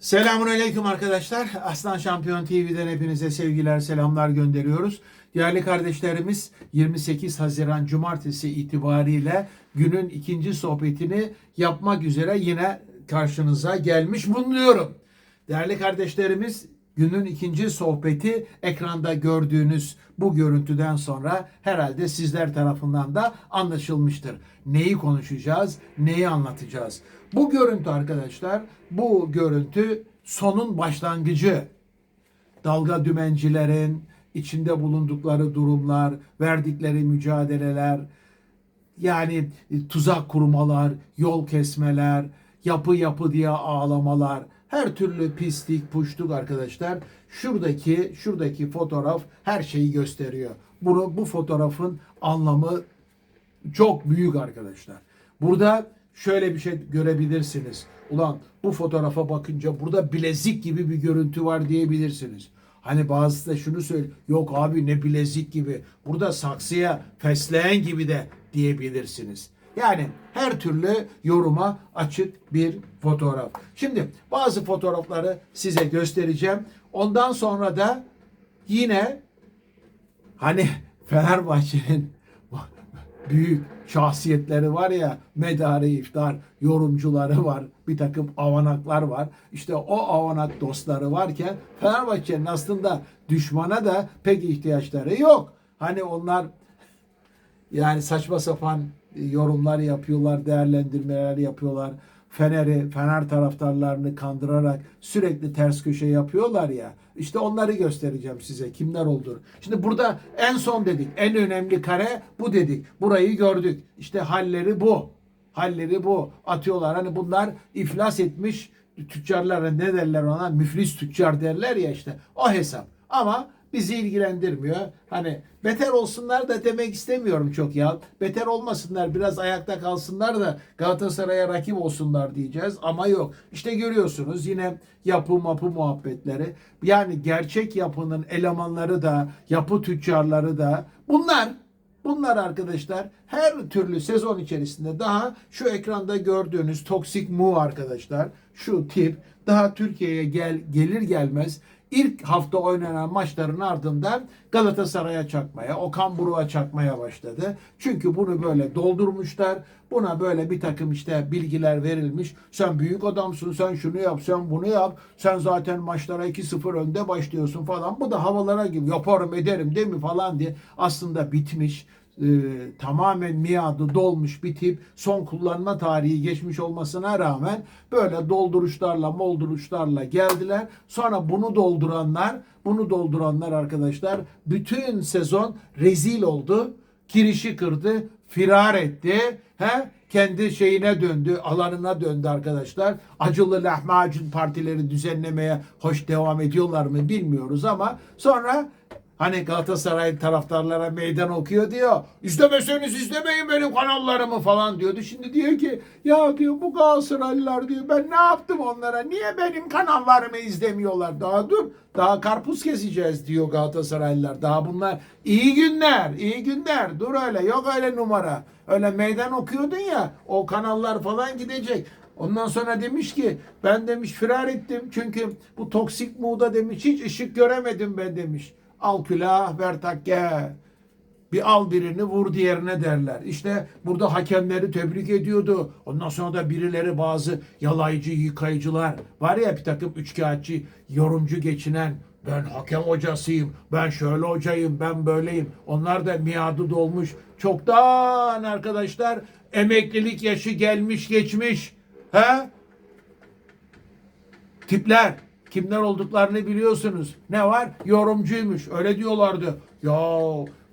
Selamun Aleyküm arkadaşlar. Aslan Şampiyon TV'den hepinize sevgiler, selamlar gönderiyoruz. Değerli kardeşlerimiz 28 Haziran Cumartesi itibariyle günün ikinci sohbetini yapmak üzere yine karşınıza gelmiş bulunuyorum. Değerli kardeşlerimiz günün ikinci sohbeti ekranda gördüğünüz bu görüntüden sonra herhalde sizler tarafından da anlaşılmıştır. Neyi konuşacağız, neyi anlatacağız? Bu görüntü arkadaşlar, bu görüntü sonun başlangıcı. Dalga dümencilerin içinde bulundukları durumlar, verdikleri mücadeleler, yani tuzak kurmalar, yol kesmeler, yapı yapı diye ağlamalar, her türlü pislik, puşluk arkadaşlar. Şuradaki şuradaki fotoğraf her şeyi gösteriyor. Bunu bu fotoğrafın anlamı çok büyük arkadaşlar. Burada şöyle bir şey görebilirsiniz. Ulan bu fotoğrafa bakınca burada bilezik gibi bir görüntü var diyebilirsiniz. Hani bazısı da şunu söylüyor. Yok abi ne bilezik gibi. Burada saksıya fesleğen gibi de diyebilirsiniz. Yani her türlü yoruma açık bir fotoğraf. Şimdi bazı fotoğrafları size göstereceğim. Ondan sonra da yine hani Fenerbahçe'nin büyük şahsiyetleri var ya medarı iftar yorumcuları var bir takım avanaklar var işte o avanak dostları varken Fenerbahçe'nin aslında düşmana da pek ihtiyaçları yok hani onlar yani saçma sapan yorumlar yapıyorlar değerlendirmeler yapıyorlar Fener'i, Fener taraftarlarını kandırarak sürekli ters köşe yapıyorlar ya. İşte onları göstereceğim size kimler olduğunu. Şimdi burada en son dedik. En önemli kare bu dedik. Burayı gördük. İşte halleri bu. Halleri bu. Atıyorlar. Hani bunlar iflas etmiş tüccarlara ne derler ona? Müflis tüccar derler ya işte. O hesap. Ama bizi ilgilendirmiyor. Hani beter olsunlar da demek istemiyorum çok ya. Beter olmasınlar biraz ayakta kalsınlar da Galatasaray'a rakip olsunlar diyeceğiz ama yok. İşte görüyorsunuz yine yapı mapı muhabbetleri. Yani gerçek yapının elemanları da yapı tüccarları da bunlar Bunlar arkadaşlar her türlü sezon içerisinde daha şu ekranda gördüğünüz toksik mu arkadaşlar şu tip daha Türkiye'ye gel gelir gelmez ilk hafta oynanan maçların ardından Galatasaray'a çakmaya, Okan Buruk'a çakmaya başladı. Çünkü bunu böyle doldurmuşlar. Buna böyle bir takım işte bilgiler verilmiş. Sen büyük adamsın, sen şunu yap, sen bunu yap. Sen zaten maçlara 2-0 önde başlıyorsun falan. Bu da havalara gibi yaparım ederim değil mi falan diye aslında bitmiş e, tamamen miadı dolmuş bir tip son kullanma tarihi geçmiş olmasına rağmen böyle dolduruşlarla molduruşlarla geldiler. Sonra bunu dolduranlar bunu dolduranlar arkadaşlar bütün sezon rezil oldu. Kirişi kırdı, firar etti. He? Kendi şeyine döndü, alanına döndü arkadaşlar. Acılı lahmacun partileri düzenlemeye hoş devam ediyorlar mı bilmiyoruz ama sonra Hani Galatasaray taraftarlara meydan okuyor diyor. İstemeseniz istemeyin benim kanallarımı falan diyordu. Şimdi diyor ki ya diyor bu Galatasaraylılar diyor ben ne yaptım onlara? Niye benim kanallarımı izlemiyorlar? Daha dur daha karpuz keseceğiz diyor Galatasaraylılar. Daha bunlar iyi günler iyi günler dur öyle yok öyle numara. Öyle meydan okuyordun ya o kanallar falan gidecek. Ondan sonra demiş ki ben demiş firar ettim çünkü bu toksik muğda demiş hiç ışık göremedim ben demiş. Al külah ver takke. Bir al birini vur diğerine derler. İşte burada hakemleri tebrik ediyordu. Ondan sonra da birileri bazı yalayıcı yıkayıcılar var ya bir takım üçkağıtçı yorumcu geçinen ben hakem hocasıyım, ben şöyle hocayım, ben böyleyim. Onlar da miadı dolmuş. Çoktan arkadaşlar emeklilik yaşı gelmiş geçmiş. He? Tipler. Kimler olduklarını biliyorsunuz. Ne var? Yorumcuymuş. Öyle diyorlardı. Ya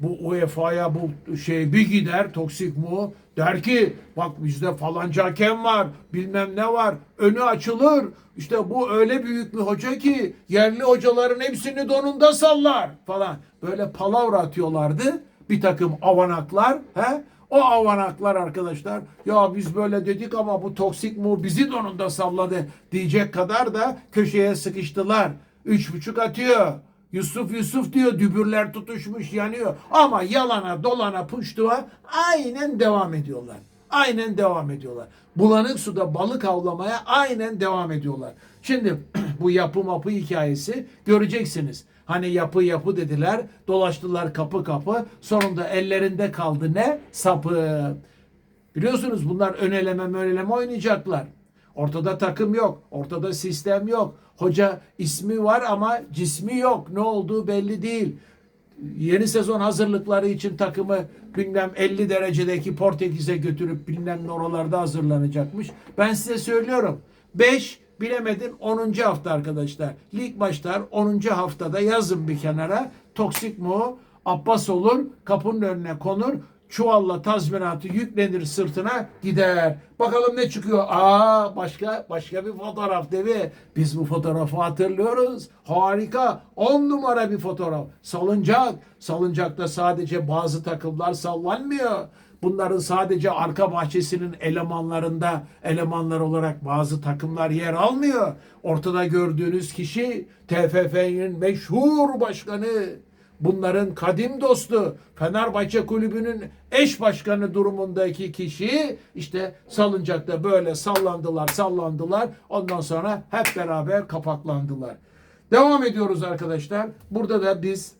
bu UEFA'ya bu şey bir gider toksik mu? Der ki bak bizde falanca hakem var bilmem ne var önü açılır işte bu öyle büyük bir hoca ki yerli hocaların hepsini donunda sallar falan böyle palavra atıyorlardı bir takım avanaklar he o avanaklar arkadaşlar ya biz böyle dedik ama bu toksik mu bizi donunda salladı diyecek kadar da köşeye sıkıştılar. Üç buçuk atıyor. Yusuf Yusuf diyor dübürler tutuşmuş yanıyor. Ama yalana dolana puştuğa aynen devam ediyorlar. Aynen devam ediyorlar. Bulanık suda balık avlamaya aynen devam ediyorlar. Şimdi bu yapı mapı hikayesi göreceksiniz. Hani yapı yapı dediler, dolaştılar kapı kapı. Sonunda ellerinde kaldı ne? Sapı. Biliyorsunuz bunlar öneleme öneleme oynayacaklar. Ortada takım yok. Ortada sistem yok. Hoca ismi var ama cismi yok. Ne olduğu belli değil. Yeni sezon hazırlıkları için takımı bilmem 50 derecedeki Portekiz'e götürüp bilmem oralarda hazırlanacakmış. Ben size söylüyorum. 5 bilemedin 10. hafta arkadaşlar. Lig başlar 10. haftada yazın bir kenara. Toksik mu? Abbas olur. Kapının önüne konur çuvalla tazminatı yüklenir sırtına gider. Bakalım ne çıkıyor? Aa başka başka bir fotoğraf değil mi? Biz bu fotoğrafı hatırlıyoruz. Harika. On numara bir fotoğraf. Salıncak. Salıncakta sadece bazı takımlar sallanmıyor. Bunların sadece arka bahçesinin elemanlarında elemanlar olarak bazı takımlar yer almıyor. Ortada gördüğünüz kişi TFF'nin meşhur başkanı bunların kadim dostu Fenerbahçe Kulübü'nün eş başkanı durumundaki kişi işte salıncakta böyle sallandılar sallandılar ondan sonra hep beraber kapaklandılar. Devam ediyoruz arkadaşlar. Burada da biz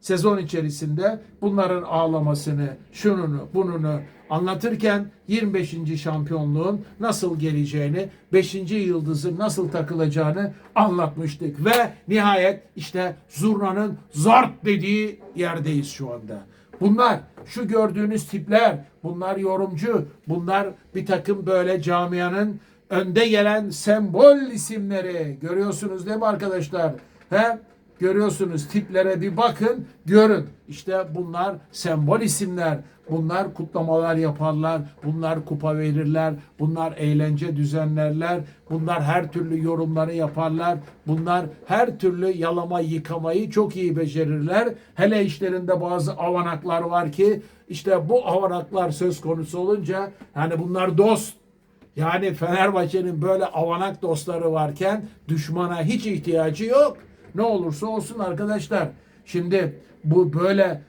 sezon içerisinde bunların ağlamasını, şununu, bununu anlatırken 25. şampiyonluğun nasıl geleceğini, 5. yıldızın nasıl takılacağını anlatmıştık. Ve nihayet işte zurnanın zart dediği yerdeyiz şu anda. Bunlar şu gördüğünüz tipler, bunlar yorumcu, bunlar bir takım böyle camianın önde gelen sembol isimleri. Görüyorsunuz değil mi arkadaşlar? He? Görüyorsunuz tiplere bir bakın, görün. İşte bunlar sembol isimler. Bunlar kutlamalar yaparlar. Bunlar kupa verirler. Bunlar eğlence düzenlerler. Bunlar her türlü yorumları yaparlar. Bunlar her türlü yalama yıkamayı çok iyi becerirler. Hele işlerinde bazı avanaklar var ki işte bu avanaklar söz konusu olunca yani bunlar dost. Yani Fenerbahçe'nin böyle avanak dostları varken düşmana hiç ihtiyacı yok. Ne olursa olsun arkadaşlar. Şimdi bu böyle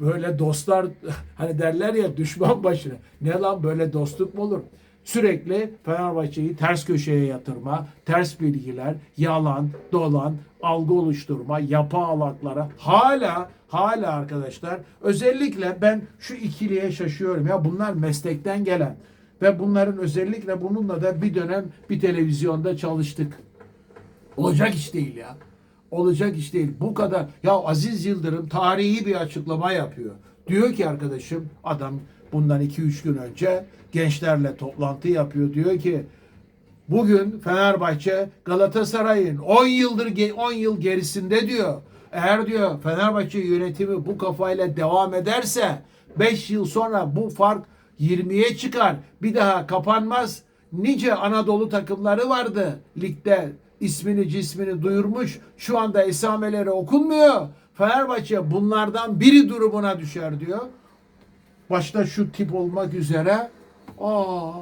böyle dostlar hani derler ya düşman başına. Ne lan böyle dostluk mu olur? Sürekli Fenerbahçe'yi ters köşeye yatırma, ters bilgiler, yalan, dolan, algı oluşturma, yapı alaklara hala hala arkadaşlar özellikle ben şu ikiliye şaşıyorum ya bunlar meslekten gelen ve bunların özellikle bununla da bir dönem bir televizyonda çalıştık. Olacak iş değil ya. Olacak iş değil. Bu kadar. Ya Aziz Yıldırım tarihi bir açıklama yapıyor. Diyor ki arkadaşım adam bundan 2-3 gün önce gençlerle toplantı yapıyor. Diyor ki bugün Fenerbahçe Galatasaray'ın 10 yıldır 10 yıl gerisinde diyor. Eğer diyor Fenerbahçe yönetimi bu kafayla devam ederse 5 yıl sonra bu fark 20'ye çıkar. Bir daha kapanmaz. Nice Anadolu takımları vardı ligde ismini cismini duyurmuş. Şu anda esameleri okunmuyor. Fenerbahçe bunlardan biri durumuna düşer diyor. Başta şu tip olmak üzere. Aa,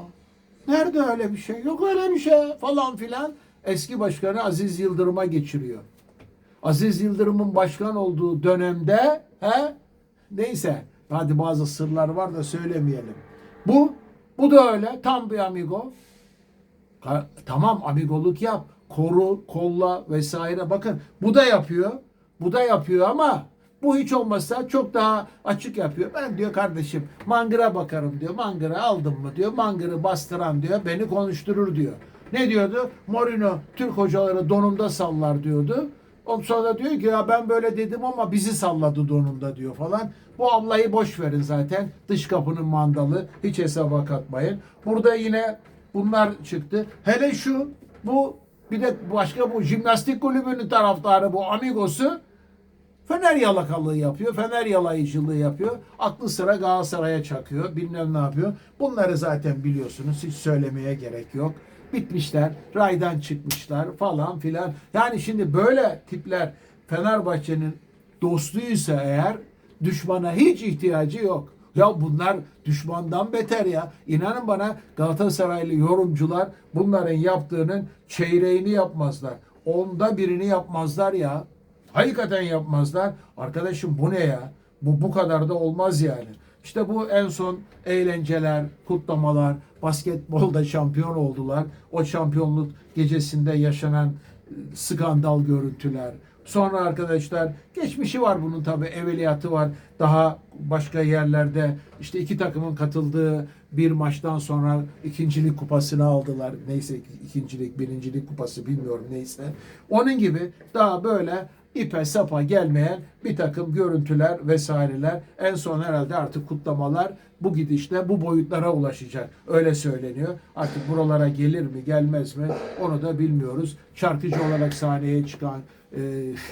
nerede öyle bir şey? Yok öyle bir şey falan filan. Eski başkanı Aziz Yıldırım'a geçiriyor. Aziz Yıldırım'ın başkan olduğu dönemde he neyse hadi bazı sırlar var da söylemeyelim. Bu bu da öyle tam bir amigo. Tamam amigoluk yap. Koru, kolla vesaire. Bakın bu da yapıyor. Bu da yapıyor ama bu hiç olmazsa çok daha açık yapıyor. Ben diyor kardeşim mangıra bakarım diyor. Mangıra aldım mı diyor. Mangırı bastıran diyor. Beni konuşturur diyor. Ne diyordu? Mourinho Türk hocaları donumda sallar diyordu. Ondan sonra diyor ki ya ben böyle dedim ama bizi salladı donumda diyor falan. Bu ablayı boş verin zaten. Dış kapının mandalı. Hiç hesaba katmayın. Burada yine bunlar çıktı. Hele şu bu bir de başka bu jimnastik kulübünün taraftarı bu amigosu Fener yalakalığı yapıyor. Fener yalayıcılığı yapıyor. Aklı sıra Galatasaray'a çakıyor. Bilmem ne yapıyor. Bunları zaten biliyorsunuz. Hiç söylemeye gerek yok. Bitmişler. Raydan çıkmışlar falan filan. Yani şimdi böyle tipler Fenerbahçe'nin dostuysa eğer düşmana hiç ihtiyacı yok. Ya bunlar düşmandan beter ya. İnanın bana Galatasaraylı yorumcular bunların yaptığının çeyreğini yapmazlar. Onda birini yapmazlar ya. Hakikaten yapmazlar. Arkadaşım bu ne ya? Bu bu kadar da olmaz yani. İşte bu en son eğlenceler, kutlamalar, basketbolda şampiyon oldular. O şampiyonluk gecesinde yaşanan e, skandal görüntüler. Sonra arkadaşlar geçmişi var bunun tabi evveliyatı var. Daha başka yerlerde işte iki takımın katıldığı bir maçtan sonra ikincilik kupasını aldılar. Neyse ikincilik, birincilik kupası bilmiyorum neyse. Onun gibi daha böyle ipe sapa gelmeyen bir takım görüntüler vesaireler en son herhalde artık kutlamalar bu gidişle bu boyutlara ulaşacak. Öyle söyleniyor. Artık buralara gelir mi gelmez mi onu da bilmiyoruz. Şarkıcı olarak sahneye çıkan e,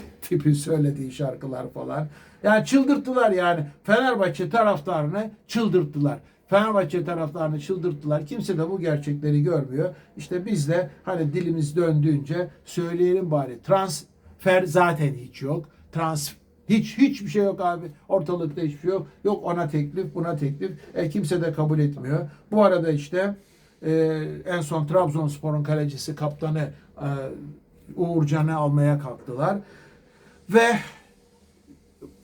tipin söylediği şarkılar falan. Yani çıldırttılar yani. Fenerbahçe taraftarını çıldırttılar. Fenerbahçe taraftarını çıldırttılar. Kimse de bu gerçekleri görmüyor. İşte biz de hani dilimiz döndüğünce söyleyelim bari. Transfer zaten hiç yok. Trans hiç hiçbir şey yok abi. Ortalıkta hiçbir şey yok. Yok ona teklif, buna teklif. E, kimse de kabul etmiyor. Bu arada işte e, en son Trabzonspor'un kalecisi, kaptanı e, Uğurcan'ı almaya kalktılar. Ve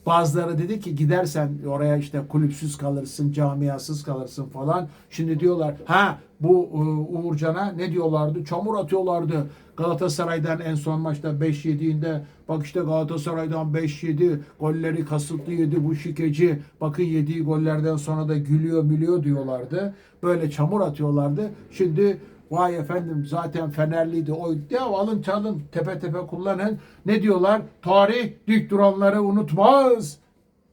Bazıları dedi ki gidersen oraya işte kulüpsüz kalırsın, camiasız kalırsın falan. Şimdi diyorlar ha bu e, Uğurcan'a ne diyorlardı? Çamur atıyorlardı. Galatasaray'dan en son maçta 5-7'inde bak işte Galatasaray'dan 5-7 golleri kasıtlı yedi bu şikeci. Bakın yediği gollerden sonra da gülüyor mülüyor diyorlardı. Böyle çamur atıyorlardı. Şimdi Vay efendim zaten Fenerliydi. O ya alın çalın tepe tepe kullanın. Ne diyorlar? Tarih dik duranları unutmaz.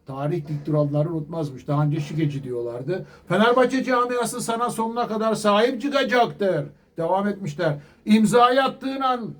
Tarih dik unutmazmış. Daha önce şikeci diyorlardı. Fenerbahçe camiası sana sonuna kadar sahip çıkacaktır. Devam etmişler. İmzayı attığın an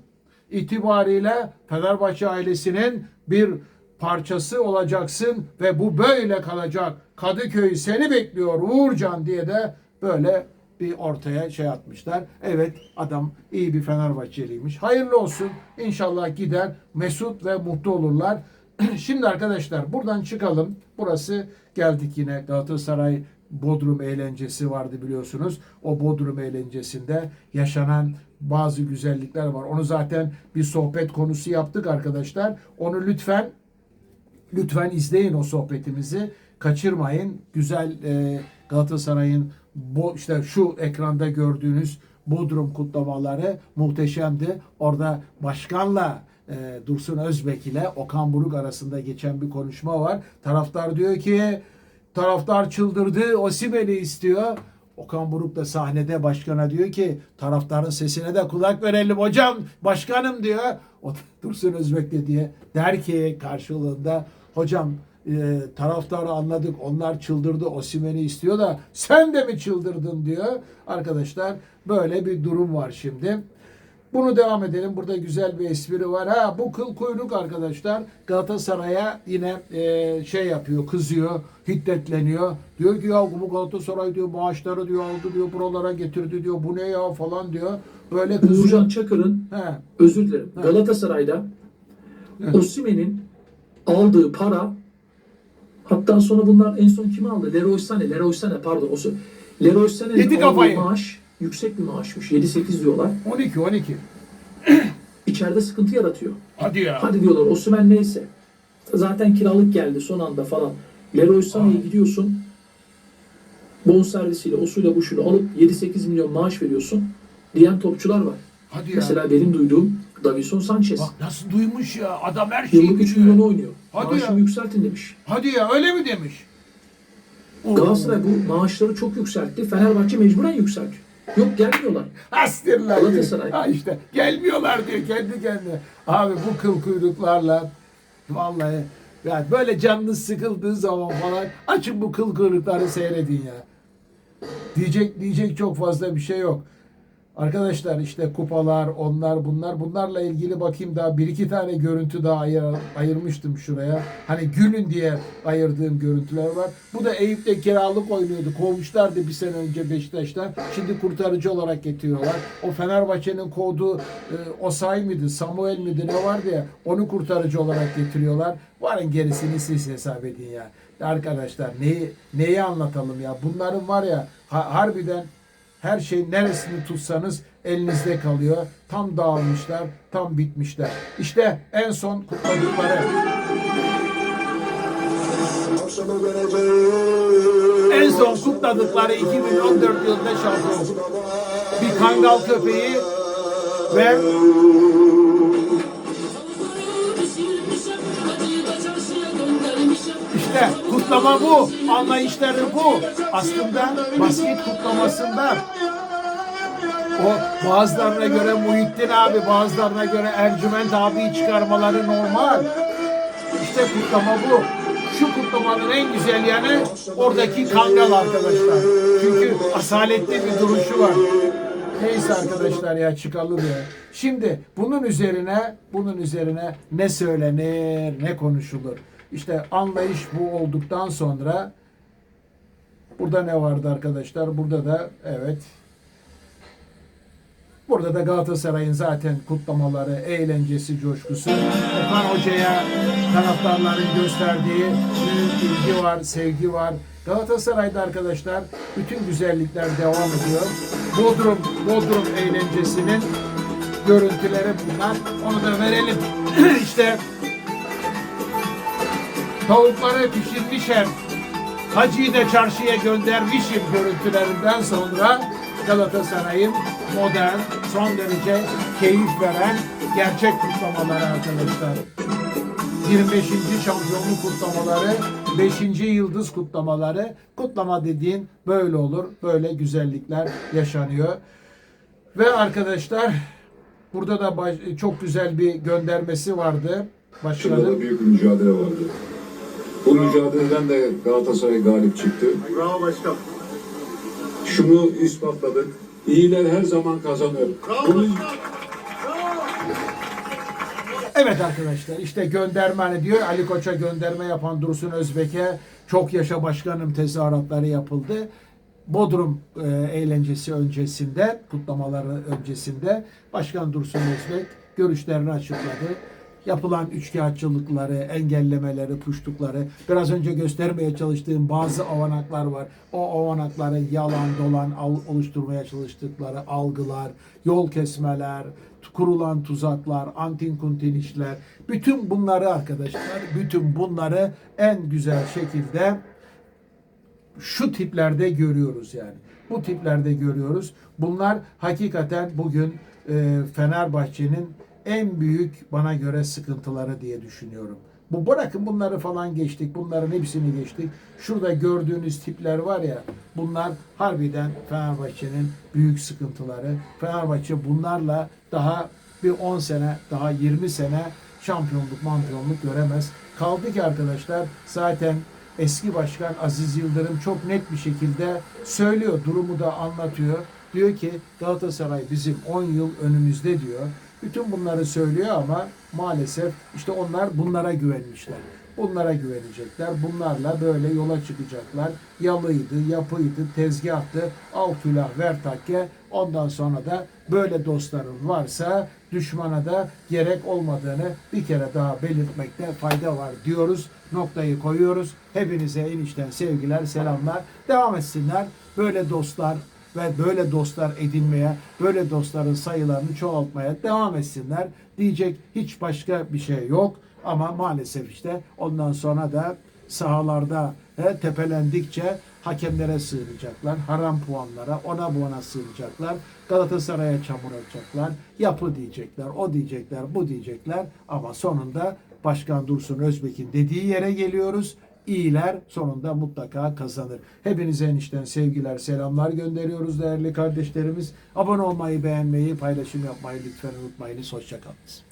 itibariyle Fenerbahçe ailesinin bir parçası olacaksın ve bu böyle kalacak. Kadıköy seni bekliyor Uğurcan diye de böyle bir ortaya şey atmışlar. Evet adam iyi bir Fenerbahçeliymiş. Hayırlı olsun. İnşallah gider mesut ve mutlu olurlar. Şimdi arkadaşlar buradan çıkalım. Burası geldik yine Galatasaray Bodrum eğlencesi vardı biliyorsunuz. O Bodrum eğlencesinde yaşanan bazı güzellikler var. Onu zaten bir sohbet konusu yaptık arkadaşlar. Onu lütfen lütfen izleyin o sohbetimizi. Kaçırmayın. Güzel e, Galatasaray'ın bu işte şu ekranda gördüğünüz Bodrum kutlamaları muhteşemdi. Orada başkanla e, Dursun Özbek ile Okan Buruk arasında geçen bir konuşma var. Taraftar diyor ki taraftar çıldırdı Osimhen'i istiyor. Okan Buruk da sahnede başkana diyor ki taraftarın sesine de kulak verelim hocam başkanım diyor. O Dursun Özbek de diye der ki karşılığında hocam e, taraftarı anladık. Onlar çıldırdı. Osimhen'i istiyor da sen de mi çıldırdın diyor. Arkadaşlar böyle bir durum var şimdi. Bunu devam edelim. Burada güzel bir espri var. Ha bu kıl kuyruk arkadaşlar Galatasaray'a yine e, şey yapıyor, kızıyor, hiddetleniyor. Diyor ki ya bu Galatasaray diyor maaşları diyor aldı diyor buralara getirdi diyor. Bu ne ya falan diyor. Böyle kızıyor. Uğurcan Çakır'ın He. özür dilerim. Ha. Galatasaray'da Evet. Osimhen'in aldığı para hatta sonra bunlar en son kimi aldı? Leroy Sané. Leroy Sané pardon. Leroy Sané'nin kafayı. aldığı maaş yüksek bir maaşmış. 7-8 diyorlar. 12 12. İçeride sıkıntı yaratıyor. Hadi ya. Hadi diyorlar Osimhen neyse. Zaten kiralık geldi son anda falan. Leroy Sané'ye gidiyorsun. Bonservisiyle, o suyla bu şunu alıp 7-8 milyon maaş veriyorsun. Diyen topçular var. Hadi ya. Mesela benim duyduğum Davison Sanchez. Bak nasıl duymuş ya. Adam her şeyi Yıllık 3 biliyor. milyonu oynuyor. Hadi Maaşımı ya. yükseltin demiş. Hadi ya öyle mi demiş? Oo. Galatasaray bu maaşları çok yükseltti. Fenerbahçe mecburen yükseltiyor. Yok gelmiyorlar. Astirler. Galatasaray. Ha işte gelmiyorlar diyor kendi kendine. Abi bu kıl kuyruklarla vallahi yani böyle canınız sıkıldığı zaman falan açın bu kıl kuyrukları seyredin ya. Diyecek diyecek çok fazla bir şey yok. Arkadaşlar işte kupalar, onlar bunlar bunlarla ilgili bakayım daha bir iki tane görüntü daha ayır, ayırmıştım şuraya. Hani gülün diye ayırdığım görüntüler var. Bu da Eyüp'te kiralık oynuyordu. Kovmuşlardı bir sene önce Beşiktaş'tan. Şimdi kurtarıcı olarak getiriyorlar. O Fenerbahçe'nin kovduğu e, Osay mıydı, Samuel miydi ne vardı ya onu kurtarıcı olarak getiriyorlar. Varın gerisini siz hesap edin ya. Arkadaşlar neyi neyi anlatalım ya? Bunların var ya ha- harbiden her şey neresini tutsanız elinizde kalıyor. Tam dağılmışlar, tam bitmişler. İşte en son kutladıkları. En son kutladıkları 2014 yılında şampiyon. Bir kangal köpeği ve kutlama bu. Anlayışları bu. Aslında basket kutlamasında o bazılarına göre Muhittin abi, bazılarına göre Ercüment abi çıkarmaları normal. İşte kutlama bu. Şu kutlamanın en güzel yanı oradaki kangal arkadaşlar. Çünkü asaletli bir duruşu var. Neyse arkadaşlar ya çıkalım ya. Şimdi bunun üzerine bunun üzerine ne söylenir ne konuşulur. İşte anlayış bu olduktan sonra burada ne vardı arkadaşlar? Burada da evet Burada da Galatasaray'ın zaten kutlamaları, eğlencesi, coşkusu. Okan Hoca'ya taraftarların gösterdiği büyük ilgi var, sevgi var. Galatasaray'da arkadaşlar bütün güzellikler devam ediyor. Bodrum, Bodrum eğlencesinin görüntüleri bunlar. Onu da verelim. işte tavukları pişirmişem, Hacı'yı da çarşıya göndermişim görüntülerinden sonra Galatasaray'ın modern, son derece keyif veren gerçek kutlamaları arkadaşlar. 25. şampiyonluk kutlamaları, 5. yıldız kutlamaları. Kutlama dediğin böyle olur. Böyle güzellikler yaşanıyor. Ve arkadaşlar burada da çok güzel bir göndermesi vardı. Şurada Başkanın. da büyük mücadele vardı. Bu mücadeleden de Galatasaray galip çıktı. Bravo başkan. Şunu ispatladık. İyiler her zaman kazanır. Bunu Evet arkadaşlar işte gönderme hani diyor Ali Koç'a gönderme yapan Dursun Özbek'e çok yaşa başkanım tezahüratları yapıldı. Bodrum e, eğlencesi öncesinde, kutlamaları öncesinde Başkan Dursun Özbek görüşlerini açıkladı. Yapılan üçkağıtçılıkları, engellemeleri, puştukları, biraz önce göstermeye çalıştığım bazı avanaklar var. O avanakların yalan dolan oluşturmaya çalıştıkları algılar, yol kesmeler, kurulan tuzaklar, antin kuntin işler, bütün bunları arkadaşlar, bütün bunları en güzel şekilde şu tiplerde görüyoruz yani. Bu tiplerde görüyoruz. Bunlar hakikaten bugün e, Fenerbahçe'nin en büyük bana göre sıkıntıları diye düşünüyorum. Bu bırakın bunları falan geçtik. Bunların hepsini geçtik. Şurada gördüğünüz tipler var ya bunlar harbiden Fenerbahçe'nin büyük sıkıntıları. Fenerbahçe bunlarla daha bir 10 sene, daha 20 sene şampiyonluk, mampiyonluk göremez. Kaldı ki arkadaşlar zaten eski başkan Aziz Yıldırım çok net bir şekilde söylüyor, durumu da anlatıyor. Diyor ki Galatasaray bizim 10 yıl önümüzde diyor. Bütün bunları söylüyor ama maalesef işte onlar bunlara güvenmişler. Bunlara güvenecekler. Bunlarla böyle yola çıkacaklar. Yalıydı, yapıydı, tezgahtı, al külah ver takke. Ondan sonra da böyle dostların varsa düşmana da gerek olmadığını bir kere daha belirtmekte fayda var diyoruz. Noktayı koyuyoruz. Hepinize enişten sevgiler, selamlar. Devam etsinler. Böyle dostlar ve böyle dostlar edinmeye, böyle dostların sayılarını çoğaltmaya devam etsinler. Diyecek hiç başka bir şey yok. Ama maalesef işte ondan sonra da sahalarda he, tepelendikçe hakemlere sığınacaklar. Haram puanlara, ona bu ona sığınacaklar. Galatasaray'a çamur atacaklar. Yapı diyecekler, o diyecekler, bu diyecekler. Ama sonunda Başkan Dursun Özbek'in dediği yere geliyoruz. İyiler sonunda mutlaka kazanır. Hepinize enişten sevgiler, selamlar gönderiyoruz değerli kardeşlerimiz. Abone olmayı, beğenmeyi, paylaşım yapmayı lütfen unutmayınız. Hoşçakalınız.